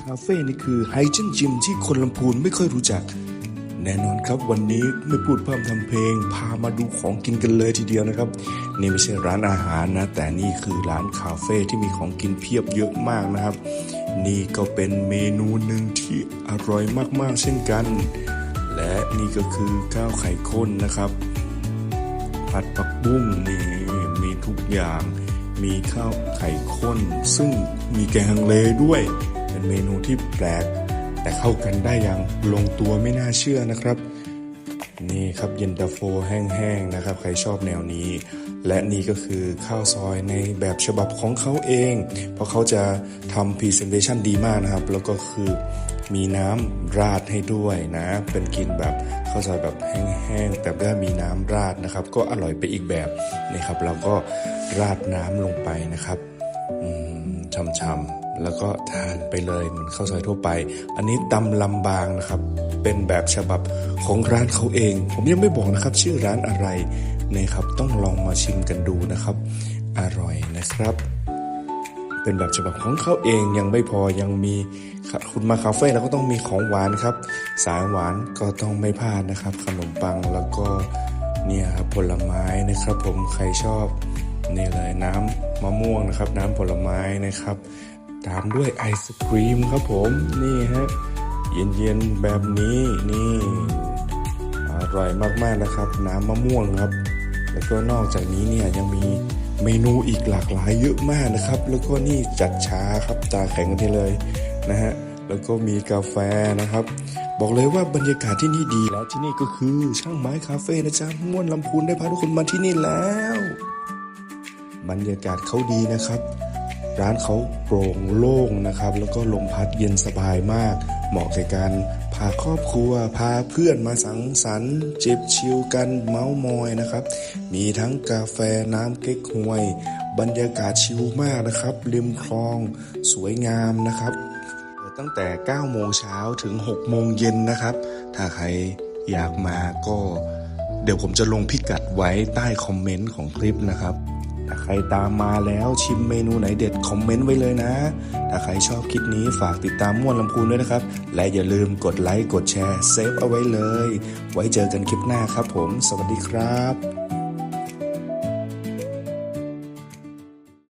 คาเฟ่นี่คือไฮเจนจิมที่คนลำพูนไม่ค่อยรู้จัก แน่นอนครับวันนี้ไม่พูดพร่ำทำเพลง พามาดูของกินกันเลยทีเดียวนะครับ นี่ไม่ใช่ร้านอาหารนะ แต่นี่คือร้านคาเฟ่ที่มีของกินเพียบเยอะมากนะครับ นี่ก็เป็นเมนูหนึ่งที่อร่อยมากๆเช่นกัน และนี่ก็คือข้าวไข่ข้นนะครับผัดผักบุ้งนี่มีทุกอย่างมีข้าวไข่ข้น ซึ่งมีแกงฮังเลด้วย เป็นเมนูที่แปลก แต่เข้ากันได้อย่างลงตัวไม่น่าเชื่อนะครับ นี่ครับเย็นตาโฟแห้งๆนะครับ ใครชอบแนวนี้ และนี่ก็คือข้าวซอยในแบบฉบับของเขาเอง เพราะเขาจะทำพรีเซนเ t ชันดีมากนะครับ แล้วก็คือมีน้ำราดให้ด้วยนะ เป็นกินแบบข้าวซอยแบบแห้งๆ แต่ได้มีน้ำราดนะครับ ก็อร่อยไปอีกแบบนี่ครับ เราก็ราดน้ำลงไปนะครับ อืม ช่ำๆแล้วก็ทานไปเลยเหมือนข้าวซอยทั่วไป อันนี้ตำลำบางนะครับ เป็นแบบฉบับของร้านเขาเอง ผมยังไม่บอกนะครับ ชื่อร้านอะไรนะครับ ต้องลองมาชิมกันดูนะครับ อร่อยนะครับ เป็นแบบฉบับของเขาเองยังไม่พอยังมีคุณมาคาเฟ่แล้วก็ต้องมีของหวานครับ สายหวานก็ต้องไม่พลาดนะครับ ขนมปังแล้วก็เนี่ยครับผลไม้นะครับ ผมใครชอบ นี่เลยน้ำมะม่วงนะครับ น้ำผลไม้นะครับ ตามด้วยไอศครีมครับผมนี่ฮะเย็นๆแบบนี้นี่อร่อยมากๆนะครับ น้ำมะม่วงครับ แล้วก็นอกจากนี้เนี่ยยังมีเมนูอีกหลากหลายเยอะมากนะครับ แล้วก็นี่จัดช้าครับตาแข็งกันทีเลยนะฮะแล้วก็มีกาแฟนะครับ บอกเลยว่าบรรยากาศที่นี่ดีและที่นี่ก็คือช่างไม้คาเฟ่นะจ๊ะม่วนลำพูนได้พาทุกคนมาที่นี่แล้ว บรรยากาศเขาดีนะครับ ร้านเขาโปร่งโล่งนะครับ แล้วก็ลมพัดเย็นสบายมาก เหมาะแก่การพาครอบครัว พาเพื่อนมาสังสรรค์จิบชิลกันเมาส์มอยนะครับ มีทั้งกาแฟน้ำเก๊กฮวย บรรยากาศชิลมากนะครับริมคลองสวยงามนะครับ ตั้งแต่ 9 โมงเช้าถึง 6 โมงเย็นนะครับ ถ้าใครอยากมาก็เดี๋ยวผมจะลงพิกัดไว้ใต้คอมเมนต์ของคลิปนะครับ ถ้าใครตามมาแล้วชิมเมนูไหนเด็ดคอมเมนต์ไว้เลยนะ ถ้าใครชอบคลิปนี้ฝากติดตามม่วนลำพูนด้วยนะครับ และอย่าลืมกดไลค์กดแชร์เซฟเอาไว้เลย ไว้เจอกันคลิปหน้าครับผม สวัสดีครับ